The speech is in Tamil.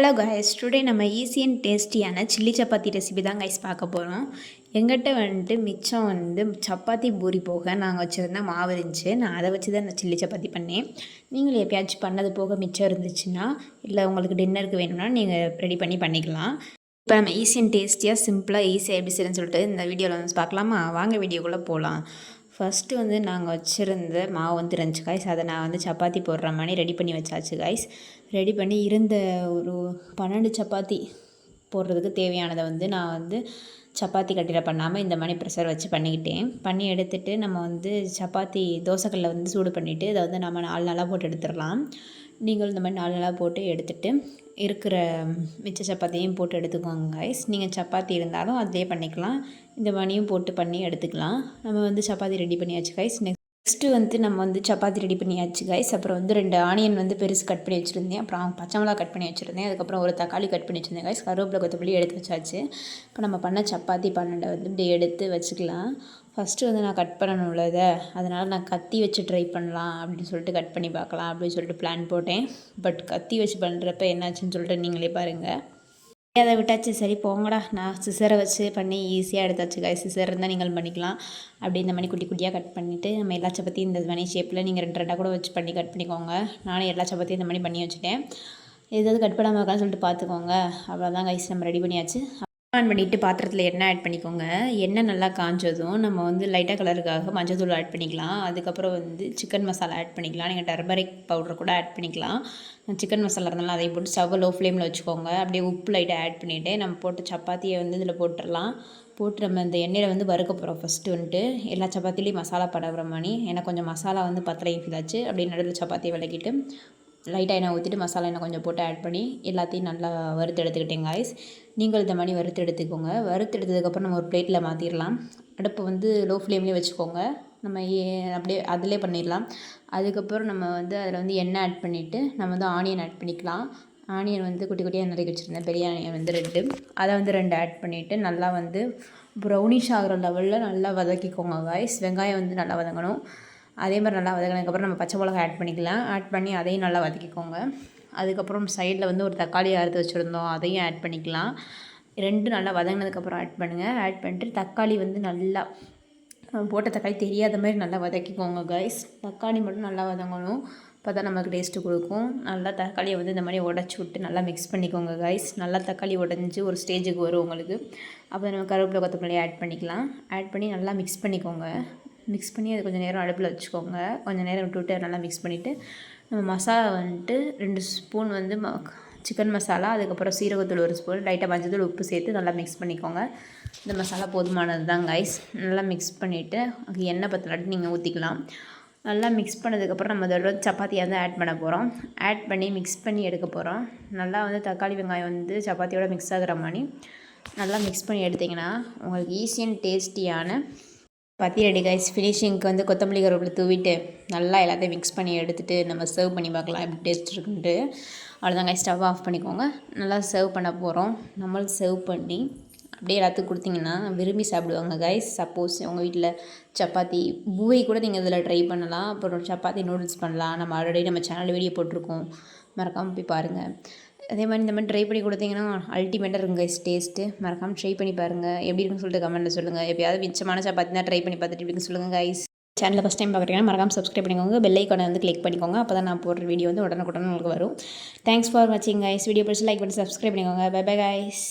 ஹலோ கைஸ் டுடே நம்ம ஈஸி அண்ட் டேஸ்டியான சில்லி சப்பாத்தி ரெசிபி தான் கைஸ் பார்க்க போகிறோம் எங்கிட்ட வந்துட்டு மிச்சம் வந்து சப்பாத்தி பூரி போக நாங்கள் வச்சுருந்த மாவு இருந்துச்சு. நான் அதை வச்சு தான் நான் சில்லி சப்பாத்தி பண்ணேன். நீங்களும் எப்பயாச்சும் பண்ணது போக மிச்சம் இருந்துச்சுன்னா இல்லை உங்களுக்கு டின்னருக்கு வேணும்னா நீங்கள் ரெடி பண்ணி பண்ணிக்கலாம். இப்போ நம்ம ஈஸி அண்ட் டேஸ்டியாக சிம்பிளாக ஈஸியாக எப்படி செய்யணும்னு சொல்லிட்டு இந்த வீடியோவில் வந்து பார்க்கலாமா? வாங்க வீடியோக்குள்ளே போகலாம் ஃபஸ்ட்டு வந்து நாங்கள் வச்சுருந்த மாவு வந்து இருந்துச்சு காய்ஸ் அதை நான் வந்து சப்பாத்தி போடுற மாதிரி ரெடி பண்ணி வச்சாச்சு காய்ஸ் ரெடி பண்ணி இருந்த ஒரு பன்னெண்டு சப்பாத்தி போடுறதுக்கு தேவையானதை வந்து நான் வந்து சப்பாத்தி கட்டிட பண்ணாமல் இந்த மாதிரி ப்ரெஷர் வச்சு பண்ணிக்கிட்டேன். பண்ணி எடுத்துகிட்டு நம்ம வந்து சப்பாத்தி தோசைக்கல்லில் வந்து சூடு பண்ணிவிட்டு இதை வந்து நம்ம நாலு நாளாக போட்டு எடுத்துடலாம். நீங்களும் இந்த மாதிரி நாலு நாளாக போட்டு எடுத்துகிட்டு இருக்கிற மிச்ச சப்பாத்தியும் போட்டு எடுத்துக்கோங்க கைஸ் நீங்கள் சப்பாத்தி இருந்தாலும் அதிலே பண்ணிக்கலாம். இந்த மணியும் போட்டு பண்ணி எடுத்துக்கலாம். நம்ம வந்து சப்பாத்தி ரெடி பண்ணியாச்சு கைஸ் நெக்ஸ்ட்டு வந்து நம்ம வந்து சப்பாத்தி ரெடி பண்ணியாச்சு கைஸ் அப்புறம் வந்து ரெண்டு ஆனியன் வந்து பெருசு கட் பண்ணி வச்சுருந்தேன். அப்புறம் பச்சை மிளகா கட் பண்ணி வச்சுருந்தேன். அதுக்கப்புறம் ஒரு தக்காளி கட் பண்ணி வச்சுருந்தேன் கைஸ் கருவேப்பிலை கொத்தமல்லி எடுத்து வச்சாச்சு. இப்போ நம்ம பண்ண சப்பாத்தி பன்னெண்டை வந்து இப்படி எடுத்து வச்சுக்கலாம். ஃபஸ்ட்டு வந்து நான் கட் பண்ணணும்ல இதை. அதனால் நான் கத்தி வச்சு ட்ரை பண்ணலாம் அப்படின்னு சொல்லிட்டு கட் பண்ணி பார்க்கலாம் அப்படின்னு சொல்லிட்டு பிளான் போட்டேன். பட் கத்தி வச்சு பண்ணுறப்ப என்னாச்சுன்னு சொல்லிட்டு நீங்களே பாருங்கள் அதை விட்டாச்சு. சரி போங்கடா. நான் சிசரை வச்சு பண்ணி ஈஸியாக எடுத்தாச்சு காய் சிசர் இருந்தால் நீங்கள் பண்ணிக்கலாம். அப்படி இந்த மாதிரி குட்டி குட்டியாக கட் பண்ணிவிட்டு நம்ம எல்லா சப்பாத்தியும் இந்த மாதிரி ஷேப்பில் நீங்கள் ரெண்டு ரெண்டாக கூட வச்சு பண்ணி கட் பண்ணிக்கோங்க. நானும் எல்லா சப்பாத்தியும் இந்த மாதிரி பண்ணி வச்சுட்டேன். ஏதாவது கட் பண்ணாமல் இருக்கான்னு சொல்லிட்டு பார்த்துக்கோங்க. அவ்வளோதான் கைஸ் நம்ம ரெடி பண்ணியாச்சு. ஆன் பண்ணிவிட்டு பாத்திரத்தில் எண்ணெய் ஆட் பண்ணிக்கோங்க. எண்ணெய் நல்லா காஞ்சதும் நம்ம வந்து லைட்டாக கலருக்காக மஞ்சள் தூள் ஆட் பண்ணிக்கலாம். அதுக்கப்புறம் வந்து சிக்கன் மசாலா ஆட் பண்ணிக்கலாம். நீங்கள் டர்மரிக் பவுடர் கூட ஆட் பண்ணிக்கலாம். சிக்கன் மசாலா இருந்தாலும் அதை போட்டு ஸ்டவ் லோ ஃப்ளேமில் வச்சுக்கோங்க. அப்படியே உப்பு லைட்டாக ஆட் பண்ணிவிட்டு நம்ம போட்டு சப்பாத்தியை வந்து இதில் போட்டுடலாம். போட்டு நம்ம இந்த எண்ணெயில் வந்து வறுக்க போகிறோம் ஃபஸ்ட்டு வந்துட்டு. எல்லா சப்பாத்திலையும் மசாலா படகிற மாதிரி. எனக்கு கொஞ்சம் மசாலா வந்து பத்தலையும் ஃபீல் ஆச்சு அப்படியே நடுவில் சப்பாத்தியை விளக்கிட்டு லைட்டாக எண்ணெய் ஊற்றிட்டு மசாலா எண்ணெய் கொஞ்சம் போட்டு ஆட் பண்ணி எல்லாத்தையும் நல்லா வறுத்து எடுத்துக்கிட்டேங்க காய்ஸ் நீங்கள் இந்த மாதிரி வறுத்து எடுத்துக்கோங்க. வறுத்து எடுத்ததுக்கப்புறம் நம்ம ஒரு பிளேட்டில் மாற்றிடலாம் அடுப்பு வந்து லோ ஃப்ளேம்லேயே வச்சுக்கோங்க. நம்ம ஏ அப்படியே அதிலே பண்ணிடலாம் அதுக்கப்புறம் நம்ம வந்து அதில் வந்து எண்ணெய் ஆட் பண்ணிவிட்டு நம்ம வந்து ஆனியன் ஆட் பண்ணிக்கலாம். ஆனியன் வந்து குட்டி குட்டியாக நறுக்கி வச்சுருந்தேன். பெரிய ஆனியன் வந்து ரெண்டு. அதை வந்து ரெண்டு ஆட் பண்ணிவிட்டு நல்லா வந்து ப்ரௌனிஷ் ஆகிற லெவலில் நல்லா வதக்கிக்கோங்க காய்ஸ் வெங்காயம் வந்து நல்லா வதங்கணும். அதே மாதிரி நல்லா வதங்கினதுக்கப்புறம் நம்ம பச்சை மிளகா ஆட் பண்ணிக்கலாம். ஆட் பண்ணி அதையும் நல்லா வதக்கிக்கோங்க. அதுக்கப்புறம் சைடில் வந்து ஒரு தக்காளி அறுத்து வச்சுருந்தோம். அதையும் ஆட் பண்ணிக்கலாம். ரெண்டும் நல்லா வதங்கினதுக்கப்புறம் ஆட் பண்ணுங்கள் ஆட் பண்ணிட்டு தக்காளி வந்து நல்லா போட்ட தக்காளி தெரியாத மாதிரி நல்லா வதக்கிக்கோங்க கைஸ் தக்காளி மட்டும் நல்லா வதங்கணும். அப்போ தான் நமக்கு டேஸ்ட்டு கொடுக்கும். நல்லா தக்காளியை வந்து இந்த மாதிரி உடச்சி விட்டு நல்லா மிக்ஸ் பண்ணிக்கோங்க கைஸ் நல்லா தக்காளி உடஞ்சி ஒரு ஸ்டேஜுக்கு வரும் உங்களுக்கு. அப்போ நம்ம கருவேப்பிலை கொத்தமல்லி ஆட் பண்ணிக்கலாம். ஆட் பண்ணி நல்லா மிக்ஸ் பண்ணிக்கோங்க. மிக்ஸ் பண்ணி அது கொஞ்சம் நேரம் அடுப்பில் வச்சுக்கோங்க. கொஞ்சம் நேரம் விட்டுவிட்டு நல்லா மிக்ஸ் பண்ணிவிட்டு நம்ம மசாலா வந்துட்டு ரெண்டு ஸ்பூன் வந்து ம சிக்கன் மசாலா அதுக்கப்புறம் சீரகத்தூள் ஒரு ஸ்பூன் லைட்டாக மஞ்சள் உப்பு சேர்த்து நல்லா மிக்ஸ் பண்ணிக்கோங்க. இந்த மசாலா போதுமானது தான் கைஸ் நல்லா மிக்ஸ் பண்ணிவிட்டு அது எண்ணெய் பத்தலாட்டி நீங்கள் ஊற்றிக்கலாம் நல்லா மிக்ஸ் பண்ணதுக்கப்புறம் நம்ம அதோட சப்பாத்தியை வந்து ஆட் பண்ண போகிறோம் ஆட் பண்ணி மிக்ஸ் பண்ணி எடுக்க போகிறோம் நல்லா வந்து தக்காளி வெங்காயம் வந்து சப்பாத்தியோட மிக்ஸ் ஆகிற மாதிரி நல்லா மிக்ஸ் பண்ணி எடுத்திங்கன்னா உங்களுக்கு ஈஸி அண்ட் டேஸ்டியான பத்தி ரெடி கைஸ் ஃபினிஷிங்க்கு வந்து கொத்தமல்லி கருவேப்பிலை தூவிட்டு நல்லா எல்லாத்தையும் மிக்ஸ் பண்ணி எடுத்துகிட்டு நம்ம சர்வ் பண்ணி பார்க்கலாம். எப்படி டேஸ்ட் இருக்குன்ட்டு. அவ்வளோதான் கைஸ் ஸ்டவ் ஆஃப் பண்ணிக்கோங்க. நல்லா சர்வ் பண்ண போகிறோம் நம்மளும் சர்வ் பண்ணி அப்படியே எல்லாத்துக்கும் கொடுத்தீங்கன்னா விரும்பி சாப்பிடுவாங்க கைஸ் சப்போஸ் உங்கள் வீட்டில் சப்பாத்தி பூவை கூட நீங்கள் இதில் ட்ரை பண்ணலாம். அப்புறம் சப்பாத்தி நூடுல்ஸ் பண்ணலாம். நம்ம ஆல்ரெடி நம்ம சேனலில் வீடியோ போட்டிருக்கோம். மறக்காமல் போய் பாருங்கள் அதே மாதிரி இந்த மாதிரி ட்ரை பண்ணி கொடுத்தீங்கன்னா அல்டிமேட்டாக இருக்கும் கைஸ் டேஸ்ட்டு மறக்காமல் ட்ரை பண்ணி பாருங்கள் எப்படி இருக்குன்னு சொல்லிட்டு கமெண்ட்டில் சொல்லுங்கள் எப்பயாவது மிச்சமான சப்பாத்தி தான் ட்ரை பண்ணி பார்த்துட்டு இப்படின்னு சொல்லுங்கள் கைஸ் சேனலில் ஃபஸ்ட் டைம் பார்க்குறீங்கன்னா மறக்காமல் சப்ஸ்கிரைப் பண்ணிக்கோங்க. பெல் ஐக்கானை வந்து கிளிக் பண்ணிக்கோங்க. அப்போ தான் நான் போடுற வீடியோ வந்து உடனுக்குடன் உங்களுக்கு வரும். தேங்க்ஸ் ஃபார் வாட்சிங் கைஸ் வீடியோ பிடிச்சி லைக் பண்ணி சப்ஸ்கிரைப் பண்ணிக்கோங்க. Bye bye guys